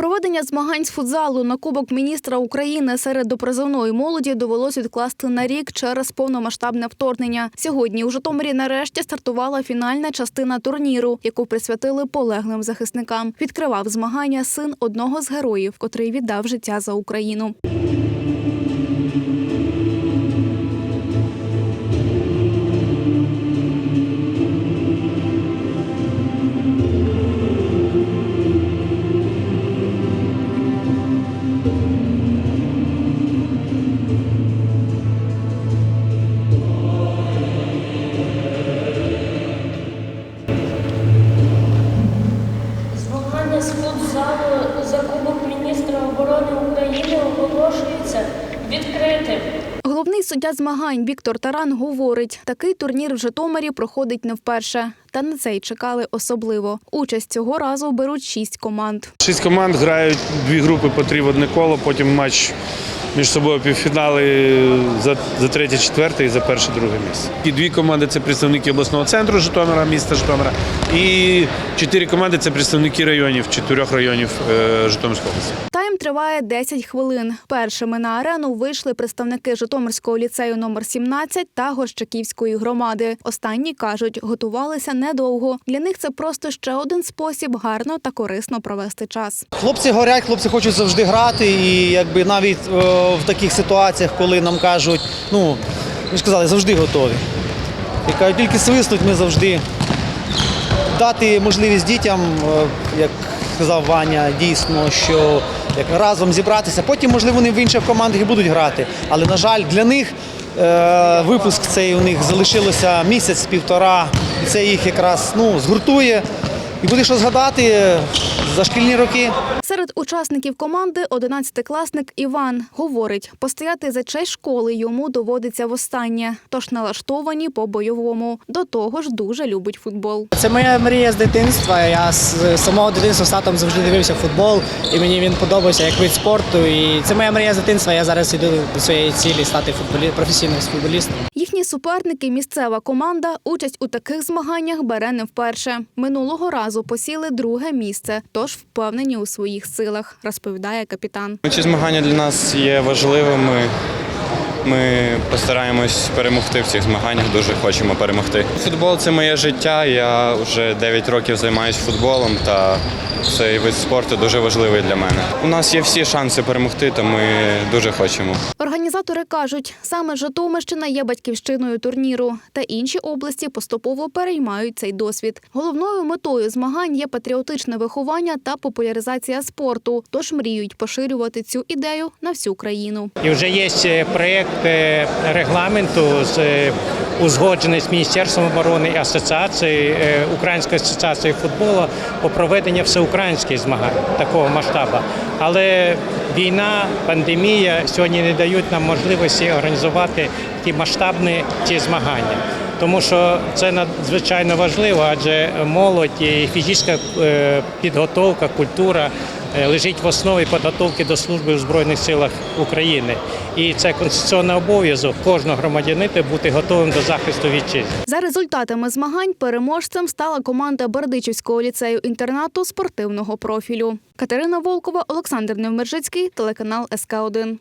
Проведення змагань з футзалу на Кубок міністра України серед допризовної молоді довелось відкласти на рік через повномасштабне вторгнення. Сьогодні у Житомирі нарешті стартувала фінальна частина турніру, яку присвятили полеглим захисникам. Відкривав змагання син одного з героїв, котрий віддав життя за Україну. Змагання з за Кубок міністра оборони України оголошується відкритим. Головний суддя змагань Віктор Таран говорить, такий турнір в Житомирі проходить не вперше. Та на цей чекали особливо. Участь цього разу беруть шість команд. Шість команд грають дві групи по три в одне коло, потім матч між собою півфінали за, за третє, четверте і за перше, друге місце. І дві команди це представники обласного центру Житомира, міста Житомира. І чотири команди це представники районів, чотирьох районів е, Житомирської області. Триває 10 хвилин. Першими на арену вийшли представники Житомирського ліцею номер 17 та Горщаківської громади. Останні кажуть, готувалися недовго. Для них це просто ще один спосіб гарно та корисно провести час. Хлопці горять, хлопці хочуть завжди грати, і якби навіть е, в таких ситуаціях, коли нам кажуть, ну ви ж завжди готові. І кажуть, тільки свиснуть, ми завжди дати можливість дітям, е, як сказав Ваня, дійсно, що як разом зібратися. Потім, можливо, вони в інших командах і будуть грати. Але, на жаль, для них е, випуск цей у них залишилося місяць-півтора, і це їх якраз ну, згуртує. І буде що згадати за шкільні роки. Серед учасників команди 11-класник Іван говорить, постояти за честь школи йому доводиться востаннє, тож налаштовані по-бойовому. До того ж, дуже любить футбол. Це моя мрія з дитинства. Я з самого дитинства з татом завжди дивився футбол, і мені він подобався як вид спорту. І це моя мрія з дитинства. Я зараз іду до своєї цілі стати футболі... професійним футболістом. Їхні суперники, місцева команда, участь у таких змаганнях бере не вперше. Минулого разу посіли друге місце, тож впевнені у своїх силах, розповідає капітан. Ці змагання для нас є важливими. Ми постараємось перемогти в цих змаганнях, дуже хочемо перемогти. Футбол це моє життя. Я вже 9 років займаюся футболом, та цей вид спорту дуже важливий для мене. У нас є всі шанси перемогти, то ми дуже хочемо. Організатори кажуть, саме Житомирщина є батьківщиною турніру, та інші області поступово переймають цей досвід. Головною метою змагань є патріотичне виховання та популяризація спорту. Тож мріють поширювати цю ідею на всю країну. І вже є е, проєкт регламенту з е, узгоджений з Міністерством оборони і асоціацією е, Української асоціації футболу по проведенню всеукраїнських змагань такого масштабу. Але війна, пандемія сьогодні не дають нам можливості організувати ті масштабні ті змагання. Тому що це надзвичайно важливо, адже молодь і фізична е, підготовка, культура лежить в основі підготовки до служби в Збройних силах України. І це конституційний обов'язок кожного громадянина бути готовим до захисту вітчизни. За результатами змагань переможцем стала команда Бердичівського ліцею інтернату спортивного профілю. Катерина Волкова, Олександр Невмержицький, телеканал СК 1